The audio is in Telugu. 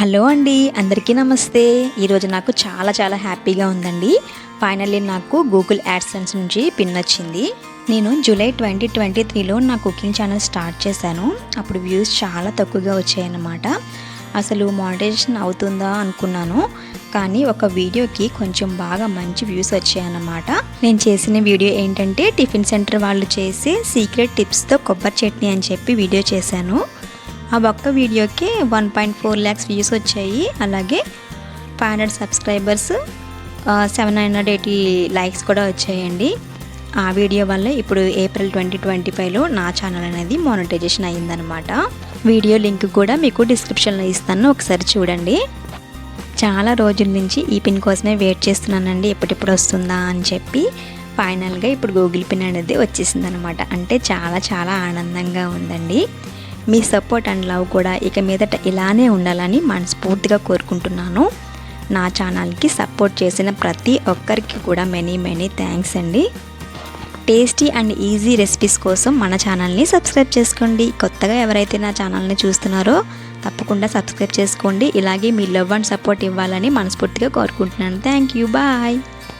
హలో అండి అందరికీ నమస్తే. ఈరోజు నాకు చాలా చాలా హ్యాపీగా ఉందండి. ఫైనల్లీ నాకు గూగుల్ యాడ్సెన్స్ నుంచి పిన్ వచ్చింది. నేను జూలై ట్వంటీ ట్వంటీ త్రీలో నా కుకింగ్ ఛానల్ స్టార్ట్ చేశాను. అప్పుడు వ్యూస్ చాలా తక్కువగా వచ్చాయన్నమాట. అసలు మానిటైజేషన్ అవుతుందా అనుకున్నాను. కానీ ఒక వీడియోకి కొంచెం బాగా మంచి వ్యూస్ వచ్చాయన్నమాట. నేను చేసిన వీడియో ఏంటంటే టిఫిన్ సెంటర్ వాళ్ళు చేసే సీక్రెట్ టిప్స్తో కొబ్బరి చట్నీ అని చెప్పి వీడియో చేశాను. ఆ ఒక్క వీడియోకి one point four lakhs views వచ్చాయి. అలాగే five hundred subscribers seven hundred eighty likes కూడా వచ్చాయండి. ఆ వీడియో వల్ల ఇప్పుడు ఏప్రిల్ ట్వంటీ ట్వంటీ ఫైవ్లో నా ఛానల్ అనేది మానిటైజేషన్ అయ్యిందనమాట వీడియో లింక్ కూడా మీకు డిస్క్రిప్షన్లో ఇస్తాను. ఒకసారి చూడండి. చాలా రోజుల నుంచి ఈ పిన్ కోసమే వెయిట్ చేస్తున్నానండి. ఎప్పుడెప్పుడు వస్తుందా అని చెప్పి ఫైనల్గా ఇప్పుడు గూగుల్ పిన్ అనేది వచ్చేసింది అనమాట అంటే చాలా చాలా ఆనందంగా ఉందండి. మీ సపోర్ట్ అండ్ లవ్ కూడా ఇక మీదట ఇలానే ఉండాలని మనస్ఫూర్తిగా కోరుకుంటున్నాను. నా ఛానల్కి సపోర్ట్ చేసిన ప్రతి ఒక్కరికి కూడా మెనీ మెనీ థ్యాంక్స్ అండి. టేస్టీ అండ్ ఈజీ రెసిపీస్ కోసం మన ఛానల్ని సబ్స్క్రైబ్ చేసుకోండి. కొత్తగా ఎవరైతే నా ఛానల్ని చూస్తున్నారో తప్పకుండా సబ్స్క్రైబ్ చేసుకోండి. ఇలాగే మీ లవ్ అండ్ సపోర్ట్ ఇవ్వాలని మనస్ఫూర్తిగా కోరుకుంటున్నాను. Thank you bye